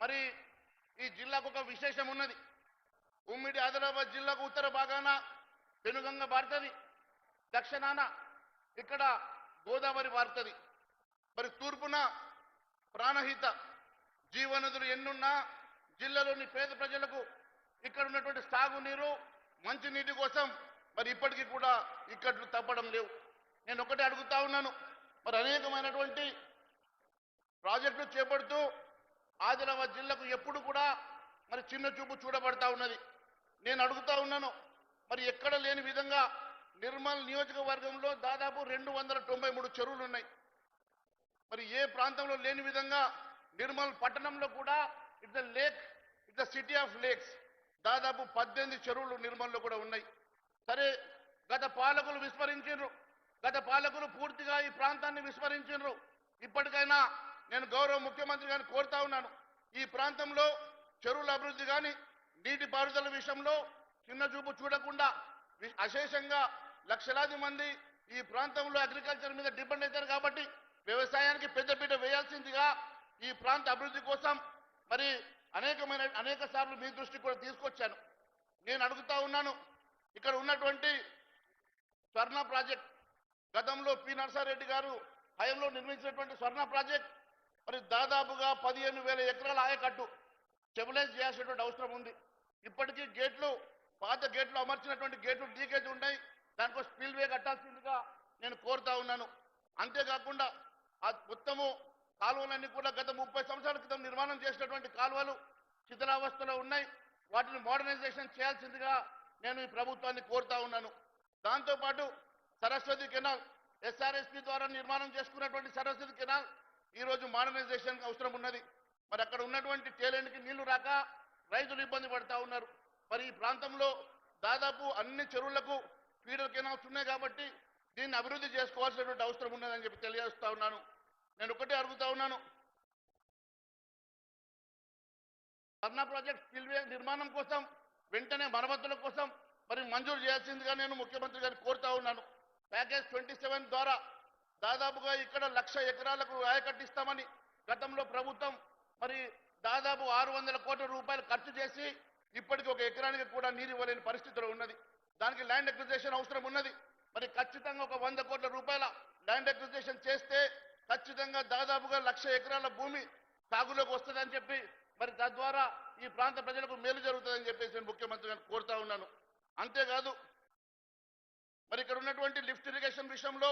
మరి ఈ జిల్లాకు ఒక విశేషం ఉన్నది. ఉమ్మిడి ఆదిలాబాద్ జిల్లాకు ఉత్తర భాగాన పెనుగంగ పారుతుంది దక్షిణాన ఇక్కడ గోదావరి పారుతుంది మరి తూర్పున ప్రాణహిత జీవనదులు ఎన్నున్నా జిల్లాలోని పేద ప్రజలకు ఇక్కడ ఉన్నటువంటి సాగునీరు మంచినీటి కోసం మరి ఇప్పటికీ కూడా ఇక్కట్లు తప్పడం లేవు. నేను ఒకటే అడుగుతా ఉన్నాను. మరి అనేకమైనటువంటి ప్రాజెక్టులు చేపడుతూ ఆదిలాబాద్ జిల్లాకు ఎప్పుడు కూడా మరి చిన్న చూపు చూడబడతా ఉన్నది. నేను అడుగుతా ఉన్నాను మరి ఎక్కడ లేని విధంగా నిర్మల్ నియోజకవర్గంలో దాదాపు రెండు వందల తొంభై మూడు చెరువులు ఉన్నాయి. మరి ఏ ప్రాంతంలో లేని విధంగా నిర్మల్ పట్టణంలో కూడా it's the lake it's the city of lakes దాదాపు పద్దెనిమిది చెరువులు నిర్మల్లో కూడా ఉన్నాయి. సరే గత పాలకులు విస్మరించారు గత పాలకులు పూర్తిగా ఈ ప్రాంతాన్ని విస్మరించారు ఇప్పటికైనా నేను గౌరవ ముఖ్యమంత్రి గారిని కోరుతా ఉన్నాను. ఈ ప్రాంతంలో చెరువుల అభివృద్ధి కానీ నీటి పారుదల విషయంలో చిన్న చూపు చూడకుండా అశేషంగా లక్షలాది మంది ఈ ప్రాంతంలో అగ్రికల్చర్ మీద డిపెండ్ అవుతారు కాబట్టి వ్యవసాయానికి పెద్దపీట వేయాల్సిందిగా ఈ ప్రాంత అభివృద్ధి కోసం మరి అనేకమైన అనేక సార్లు మీ దృష్టికి కూడా తీసుకొచ్చాను. నేను అడుగుతా ఉన్నాను ఇక్కడ ఉన్నటువంటి స్వర్ణ ప్రాజెక్ట్ గతంలో పి నరసారెడ్డి గారు హయంలో నిర్మించినటువంటి స్వర్ణ ప్రాజెక్ట్ మరి దాదాపుగా పదిహేను వేల ఎకరాల ఆయకట్టు. స్టెబిలైజ్ చేయాల్సినటువంటి అవసరం ఉంది. ఇప్పటికీ గేట్లు పాత గేట్లు అమర్చినటువంటి గేట్లు లీకేజ్ ఉన్నాయి. దానికో స్పిల్ వే కట్టాల్సిందిగా నేను కోరుతా ఉన్నాను. అంతేకాకుండా ఆ మొత్తము కాలువలన్నీ కూడా గత ముప్పై సంవత్సరాల క్రితం నిర్మాణం చేసినటువంటి కాలువలు శిథిలావస్థలో ఉన్నాయి. వాటిని మోడర్నైజేషన్ చేయాల్సిందిగా నేను ఈ ప్రభుత్వాన్ని కోరుతా ఉన్నాను. దాంతోపాటు సరస్వతి కెనాల్ ఎస్ఆర్ఎస్పి ద్వారా నిర్మాణం చేసుకున్నటువంటి సరస్వతి కెనాల్ ఈ రోజు అవసరం ఉన్నది. మరి అక్కడ ఉన్నటువంటి టేలెంట్కి నీళ్ళు రాక రైతులు ఇబ్బంది పడతా ఉన్నారు. మరి ఈ ప్రాంతంలో దాదాపు అన్ని చెరువులకు ఫీడర్ కెనాల్స్ ఉన్నాయి కాబట్టి దీన్ని అభివృద్ధి చేసుకోవాల్సినటువంటి అవసరం ఉన్నదని చెప్పి తెలియజేస్తా ఉన్నాను. నేను ఒకటే అడుగుతా ఉన్నాను. ధర్నా ప్రాజెక్ట్ స్పిల్వే నిర్మాణం కోసం వెంటనే మరమ్మతుల కోసం మరి మంజూరు చేయాల్సిందిగా నేను ముఖ్యమంత్రి గారిని కోరుతా ఉన్నాను. ప్యాకేజ్ ట్వంటీ సెవెన్ ద్వారా దాదాపుగా ఇక్కడ లక్ష ఎకరాలకు ఆయకట్టిస్తామని గతంలో ప్రభుత్వం మరి దాదాపు ఆరు వందల కోట్ల రూపాయలు ఖర్చు చేసి ఇప్పటికి ఒక ఎకరానికి కూడా నీరు ఇవ్వలేని పరిస్థితిలో ఉన్నది. దానికి ల్యాండ్ అక్విజిషన్ అవసరం ఉన్నది. మరి ఖచ్చితంగా ఒక వంద కోట్ల రూపాయల ల్యాండ్ అక్విజిషన్ చేస్తే ఖచ్చితంగా దాదాపుగా లక్ష ఎకరాల భూమి సాగులోకి వస్తుందని చెప్పి మరి తద్వారా ఈ ప్రాంత ప్రజలకు మేలు జరుగుతుందని చెప్పేసి నేను ముఖ్యమంత్రి గారిని కోరుతా ఉన్నాను. అంతేకాదు మరి ఇక్కడ ఉన్నటువంటి లిఫ్ట్ ఇరిగేషన్ విషయంలో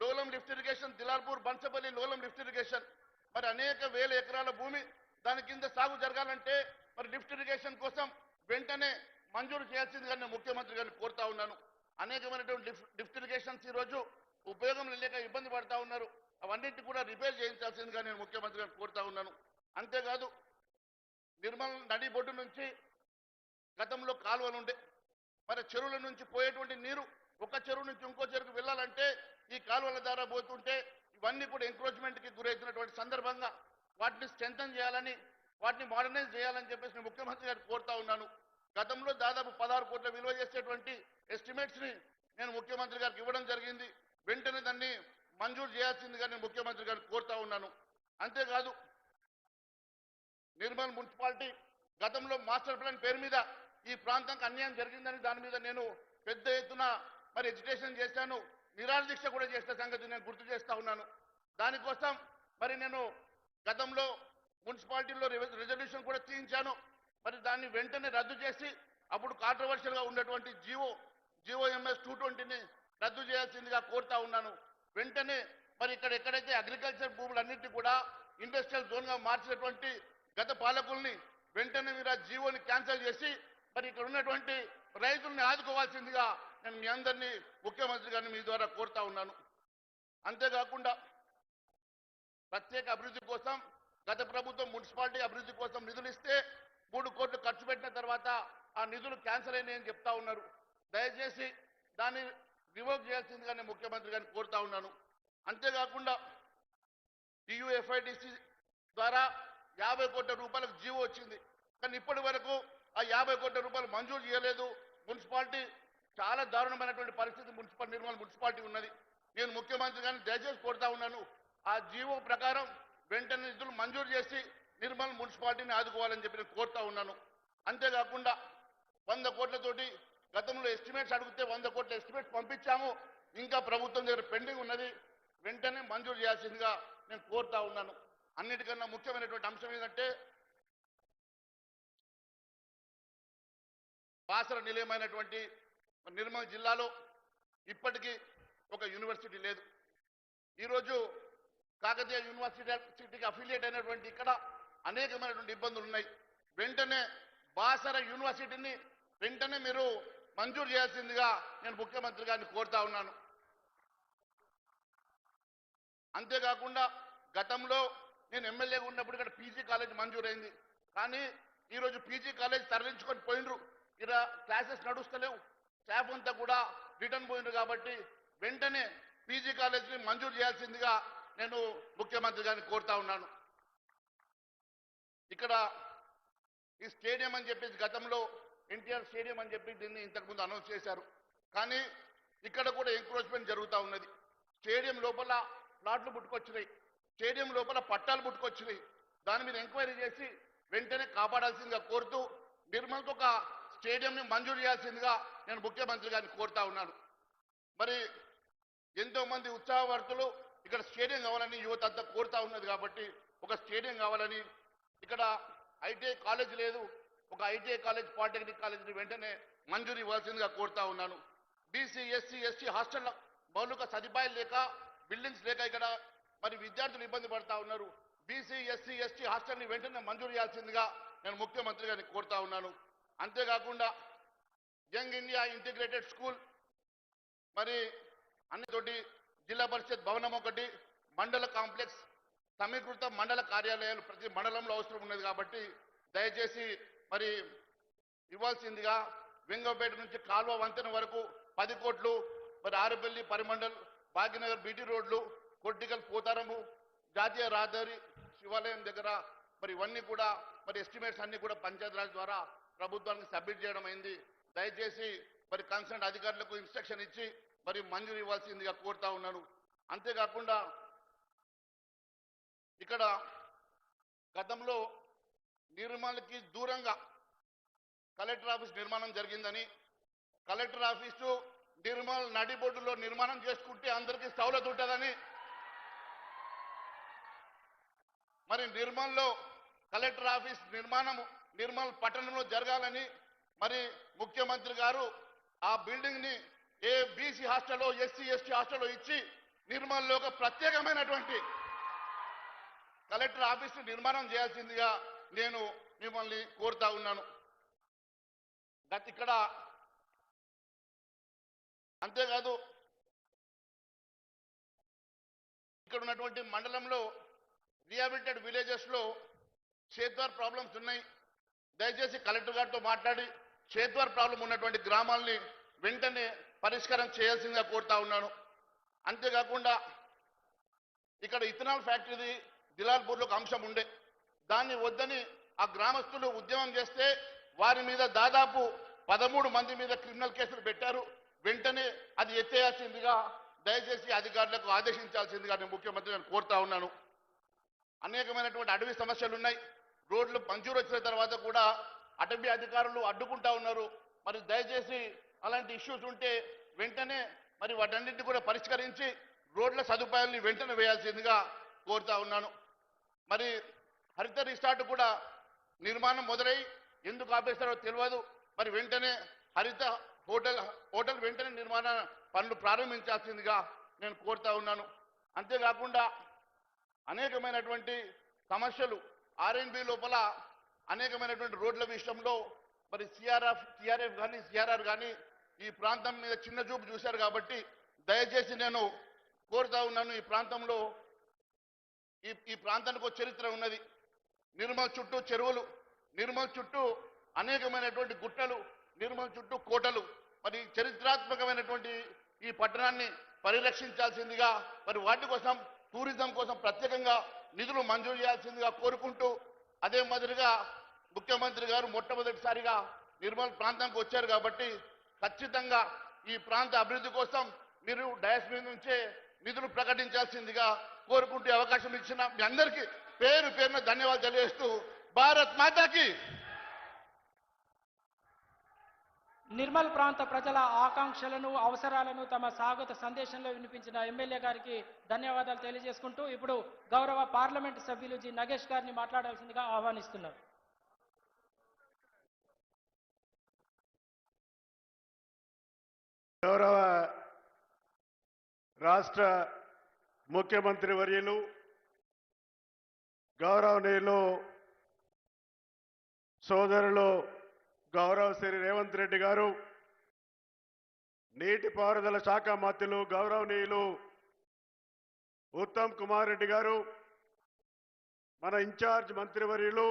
Lolam lift irrigation Dilarpur Banchapalli Lolam lift irrigation. మరి అనేక వేల ఎకరాల భూమి దాని కింద సాగు జరగాలంటే మరి లిఫ్ట్ ఇరిగేషన్ కోసం వెంటనే మంజూరు చేయాల్సిందిగా నేను ముఖ్యమంత్రి గారిని కోరుతా ఉన్నాను. అనేకమైనటువంటి లిఫ్ట్ లిఫ్ట్ ఇరిగేషన్స్ ఈ రోజు ఉపయోగం లేక ఇబ్బంది పడతా ఉన్నారు. అవన్నింటి కూడా రిపేర్ చేయించాల్సిందిగా నేను ముఖ్యమంత్రి గారిని కోరుతా ఉన్నాను. అంతేకాదు నిర్మల్ నడి బొడ్డు నుంచి గతంలో కాలువలు ఉండే మరి చెరువుల నుంచి పోయేటువంటి నీరు ఒక చెరువు నుంచి ఇంకో చెరువుకు వెళ్ళాలంటే ఈ కాలువల ద్వారా పోతుంటే ఇవన్నీ కూడా ఎంక్రోచ్మెంట్కి గురవుతున్నటువంటి సందర్భంగా వాటిని స్ట్రెంథన్ చేయాలని వాటిని మోడర్నైజ్ చేయాలని చెప్పేసి నేను ముఖ్యమంత్రి గారికి కోరుతా ఉన్నాను. గతంలో దాదాపు పదహారు కోట్ల విలువ చేసేటువంటి ఎస్టిమేట్స్ని నేను ముఖ్యమంత్రి గారికి ఇవ్వడం జరిగింది. వెంటనే దాన్ని మంజూరు చేయాల్సిందిగా నేను ముఖ్యమంత్రి గారికి కోరుతా ఉన్నాను. అంతేకాదు నిర్మల్ మున్సిపాలిటీ గతంలో మాస్టర్ ప్లాన్ పేరు మీద ఈ ప్రాంతానికి అన్యాయం జరిగిందని దాని మీద నేను పెద్ద ఎత్తున మరి ఎడ్యుకేషన్ చేశాను. నిరాదీక్ష కూడా చేసిన సంగతి నేను గుర్తు చేస్తా ఉన్నాను. దానికోసం మరి నేను గతంలో మున్సిపాలిటీలో రిజల్యూషన్ కూడా తీయించాను. మరి దాన్ని వెంటనే రద్దు చేసి అప్పుడు కాంట్రవర్షియల్గా ఉన్నటువంటి G O G O MS two ట్వంటీని రద్దు చేయాల్సిందిగా కోరుతా ఉన్నాను. వెంటనే మరి ఇక్కడ ఎక్కడైతే అగ్రికల్చర్ భూములన్నింటినీ కూడా ఇండస్ట్రియల్ జోన్గా మార్చినటువంటి గత పాలకుల్ని వెంటనే మీరు ఆ జీవోని క్యాన్సిల్ చేసి మరి ఇక్కడ ఉన్నటువంటి రైతుల్ని ఆదుకోవాల్సిందిగా నేను మీ అందరినీ ముఖ్యమంత్రి గారిని మీ ద్వారా కోరుతా ఉన్నాను. అంతేకాకుండా ప్రత్యేక అభివృద్ధి కోసం గత ప్రభుత్వం మున్సిపాలిటీ అభివృద్ధి కోసం నిధులు ఇస్తే మూడు కోట్లు ఖర్చు పెట్టిన తర్వాత ఆ నిధులు క్యాన్సిల్ అయినాయని చెప్తా ఉన్నారు. దయచేసి దాన్ని రివోక్ చేయాల్సిందిగా నేను ముఖ్యమంత్రి గారిని కోరుతా ఉన్నాను. అంతేకాకుండా టియుఎఫ్ఐడిసి ద్వారా యాభై కోట్ల రూపాయలకు జీవో వచ్చింది. కానీ ఇప్పటి వరకు ఆ యాభై కోట్ల రూపాయలు మంజూరు చేయలేదు. మున్సిపాలిటీ చాలా దారుణమైనటువంటి పరిస్థితి మున్సిపల్ నిర్మల్ మున్సిపాలిటీ ఉన్నది. నేను ముఖ్యమంత్రి గారిని దయచేసి కోరుతా ఉన్నాను. ఆ జీవో ప్రకారం వెంటనే నిధులు మంజూరు చేసి నిర్మల్ మున్సిపాలిటీని ఆదుకోవాలని చెప్పి నేను కోరుతా ఉన్నాను. అంతేకాకుండా వంద కోట్లతోటి గతంలో ఎస్టిమేట్స్ అడిగితే వంద కోట్ల ఎస్టిమేట్స్ పంపించాము. ఇంకా ప్రభుత్వం దగ్గర పెండింగ్ ఉన్నది. వెంటనే మంజూరు చేయాల్సిందిగా నేను కోరుతా ఉన్నాను. అన్నిటికన్నా ముఖ్యమైనటువంటి అంశం ఏంటంటే బాసర నిలయమైనటువంటి నిర్మల్ జిల్లాలో ఇప్పటికీ ఒక యూనివర్సిటీ లేదు. ఈరోజు కాకతీయ యూనివర్సిటీ అఫిలియేట్ అయినటువంటి ఇక్కడ అనేకమైనటువంటి ఇబ్బందులు ఉన్నాయి. వెంటనే బాసర యూనివర్సిటీని వెంటనే మీరు మంజూరు చేయాల్సిందిగా నేను ముఖ్యమంత్రి గారిని కోరుతా ఉన్నాను. అంతేకాకుండా గతంలో నేను ఎమ్మెల్యేగా ఉన్నప్పుడు ఇక్కడ పీజీ కాలేజ్ మంజూరైంది. కానీ ఈరోజు పీజీ కాలేజ్ తరలించుకొని పోయినరు ఇక్కడ క్లాసెస్ నడుస్తలేవు. స్టాఫ్ అంతా కూడా రిటర్న్ పోయింది కాబట్టి వెంటనే పీజీ కాలేజీని మంజూరు చేయాల్సిందిగా నేను ముఖ్యమంత్రి గారిని కోరుతా ఉన్నాను. ఇక్కడ ఈ స్టేడియం అని చెప్పేసి గతంలో ఎన్టీఆర్ స్టేడియం అని చెప్పి దీన్ని ఇంతకుముందు అనౌన్స్ చేశారు. కానీ ఇక్కడ కూడా ఎంక్రోచ్మెంట్ జరుగుతూ ఉన్నది. స్టేడియం లోపల ప్లాట్లు పుట్టుకొచ్చినాయి. స్టేడియం లోపల పట్టాలు పుట్టుకొచ్చినాయి. దాని మీద ఎంక్వైరీ చేసి వెంటనే కాపాడాల్సిందిగా కోరుతూ నిర్మల్కి ఒక స్టేడియంని మంజూరు చేయాల్సిందిగా నేను ముఖ్యమంత్రి గారిని కోరుతా ఉన్నాను. మరి ఎంతో మంది ఉత్సాహవర్తులు ఇక్కడ స్టేడియం కావాలని యువత అంతా కోరుతా ఉన్నది కాబట్టి ఒక స్టేడియం కావాలని ఇక్కడ ఐటీఐ కాలేజ్ లేదు. ఒక ఐటీఐ కాలేజ్ పాలిటెక్నిక్ కాలేజీని వెంటనే మంజూరు ఇవ్వాల్సిందిగా కోరుతా ఉన్నాను. బీసీ ఎస్సీ ఎస్టీ హాస్టల్ మౌలిక సదుపాయాలు లేక బిల్డింగ్స్ లేక ఇక్కడ మరి విద్యార్థులు ఇబ్బంది పడతా ఉన్నారు. బీసీ ఎస్సీ ఎస్టీ హాస్టల్ని వెంటనే మంజూరు చేయాల్సిందిగా నేను ముఖ్యమంత్రి గారిని కోరుతా ఉన్నాను. అంతేకాకుండా యంగ్ ఇండియా ఇంటిగ్రేటెడ్ స్కూల్. మరి అన్నితోటి జిల్లా పరిషత్ భవనం ఒకటి మండల కాంప్లెక్స్ సమీకృత మండల కార్యాలయాలు ప్రతి మండలంలో అవసరం ఉన్నది కాబట్టి దయచేసి మరి ఇవ్వాల్సిందిగా వెంగపేట నుంచి కాల్వ వంతెన వరకు పది కోట్లు మరి ఆరుపల్లి పరిమండల్ భాగ్యనగర్ బీటీ రోడ్లు కొట్టికల్ పోతారము జాతీయ రహదారి శివాలయం దగ్గర మరి ఇవన్నీ కూడా మరి ఎస్టిమేట్స్ అన్ని కూడా పంచాయతీరాజ్ ద్వారా ప్రభుత్వానికి సబ్మిట్ చేయడం అయింది. దయచేసి మరి కన్సర్న్ అధికారులకు ఇన్స్ట్రక్షన్ ఇచ్చి మరి మంజూరు ఇవ్వాల్సిందిగా కోరుతా ఉన్నాను. అంతేకాకుండా ఇక్కడ గతంలో నిర్మల్కి దూరంగా కలెక్టర్ ఆఫీస్ నిర్మాణం జరిగిందని కలెక్టర్ ఆఫీసు నిర్మల్ నడిబొడ్డులో నిర్మాణం చేసుకుంటే అందరికీ సౌలత్ ఉంటుందని మరి నిర్మల్లో కలెక్టర్ ఆఫీస్ నిర్మాణం నిర్మల్ పట్టణంలో జరగాలని మరి ముఖ్యమంత్రి గారు ఆ బిల్డింగ్ని ఏ బీసీ హాస్టల్లో ఎస్సీ ఎస్టీ హాస్టల్లో ఇచ్చి నిర్మల్లో ఒక ప్రత్యేకమైనటువంటి కలెక్టర్ ఆఫీస్ నిర్మాణం చేయాల్సిందిగా నేను మిమ్మల్ని కోరుతా ఉన్నాను. గత ఇక్కడ అంతేకాదు ఇక్కడ ఉన్నటువంటి మండలంలో రిహాబిలిటెడ్ విలేజెస్లో చేద్వార్ ప్రాబ్లమ్స్ ఉన్నాయి. దయచేసి కలెక్టర్ గారితో మాట్లాడి చేద్వార్ ప్రాబ్లం ఉన్నటువంటి గ్రామాల్ని వెంటనే పరిష్కారం చేయాల్సిందిగా కోరుతా ఉన్నాను. అంతేకాకుండా ఇక్కడ ఇథనాల్ ఫ్యాక్టరీ దిలాల్పూర్లో ఒక అంశం ఉండే. దాన్ని వద్దని ఆ గ్రామస్తులు ఉద్యమం చేస్తే వారి మీద దాదాపు పదమూడు మంది మీద క్రిమినల్ కేసులు పెట్టారు. వెంటనే అది ఎత్తేయాల్సిందిగా దయచేసి అధికారులకు ఆదేశించాల్సిందిగా నేను ముఖ్యమంత్రి నేను కోరుతా ఉన్నాను. అనేకమైనటువంటి అడవి సమస్యలు ఉన్నాయి రోడ్లు మంజూరు వచ్చిన తర్వాత కూడా అటవీ అధికారులు అడ్డుకుంటా ఉన్నారు. మరి దయచేసి అలాంటి ఇష్యూస్ ఉంటే వెంటనే మరి వాటన్నింటినీ కూడా పరిష్కరించి రోడ్ల సదుపాయాల్ని వెంటనే వేయాల్సిందిగా కోరుతా ఉన్నాను. మరి హరిత రిసార్ట్ కూడా నిర్మాణం మొదలై ఎందుకు ఆపేస్తారో తెలియదు. మరి వెంటనే హరిత హోటల్ హోటల్ వెంటనే నిర్మాణ పనులు ప్రారంభించాల్సిందిగా నేను కోరుతా ఉన్నాను. అంతేకాకుండా అనేకమైనటువంటి సమస్యలు ఆర్ఎన్బి లోపల అనేకమైనటువంటి రోడ్ల విషయంలో మరి సిఆర్ఎఫ్ సిఆర్ఎఫ్ కానీ సిఆర్ఆర్ కానీ ఈ ప్రాంతం మీద చిన్న చూపు చూశారు కాబట్టి దయచేసి నేను కోరుతా ఉన్నాను ఈ ప్రాంతంలో ఈ ఈ ప్రాంతానికి ఒక చరిత్ర ఉన్నది. నిర్మల్ చుట్టూ చెరువులు నిర్మల్ చుట్టూ అనేకమైనటువంటి గుట్టలు నిర్మల్ చుట్టూ కోటలు. మరి చరిత్రాత్మకమైనటువంటి ఈ పట్టణాన్ని పరిరక్షించాల్సిందిగా మరి వాటి కోసం టూరిజం కోసం ప్రత్యేకంగా నిధులు మంజూరు చేయాల్సిందిగా కోరుకుంటూ అదే మాదిరిగా ముఖ్యమంత్రి గారు మొట్టమొదటిసారిగా నిర్మల్ ప్రాంతానికి వచ్చారు కాబట్టి ఖచ్చితంగా ఈ ప్రాంత అభివృద్ధి కోసం మీరు డయాస్ మీద నుంచే నిధులు ప్రకటించాల్సిందిగా కోరుకుంటూ అవకాశం ఇచ్చిన మీ అందరికీ పేరు పేరున ధన్యవాదాలు తెలియజేస్తూ భారత్ మాతాకి. నిర్మల్ ప్రాంత ప్రజల ఆకాంక్షలను అవసరాలను తమ స్వాగత సందేశంలో వినిపించిన ఎమ్మెల్యే గారికి ధన్యవాదాలు తెలియజేసుకుంటూ ఇప్పుడు గౌరవ పార్లమెంటు సభ్యులు జి నగేష్ గారిని మాట్లాడాల్సిందిగా ఆహ్వానిస్తున్నారు. గౌరవ రాష్ట్ర ముఖ్యమంత్రి వర్యులు గౌరవనీయులు సోదరులు గౌరవ శ్రీ రేవంత్ రెడ్డి గారు నీటిపారుదల శాఖ మంత్రులు గౌరవనీయులు ఉత్తమ్ కుమార్ రెడ్డి గారు మన ఇన్ఛార్జ్ మంత్రివర్యులు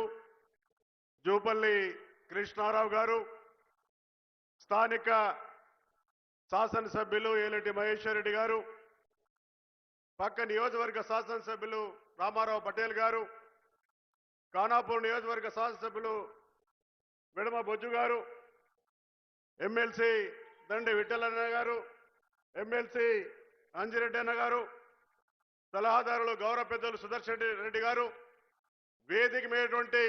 జూపల్లి కృష్ణారావు గారు స్థానిక శాసనసభ్యులు ఏలటి మహేశ్వర్ రెడ్డి గారు పక్క నియోజకవర్గ శాసనసభ్యులు రామారావు పటేల్ గారు ఖానాపూర్ నియోజకవర్గ శాసనసభ్యులు విడమ బొజ్జు గారు ఎమ్మెల్సీ దండి విఠలన్న గారు ఎమ్మెల్సీ అంజిరెడ్డి అన్న గారు సలహాదారులు గౌరవ పెద్దలు సుదర్శన్ రెడ్డి గారు వేదిక మీదటువంటి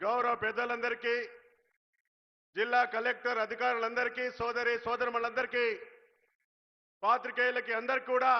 గౌరవ పెద్దలందరికీ జిల్లా కలెక్టర్ అధికారులందరికీ సోదరి సోదరులందరికీ పాత్రికేయులకి అందరికీ కూడా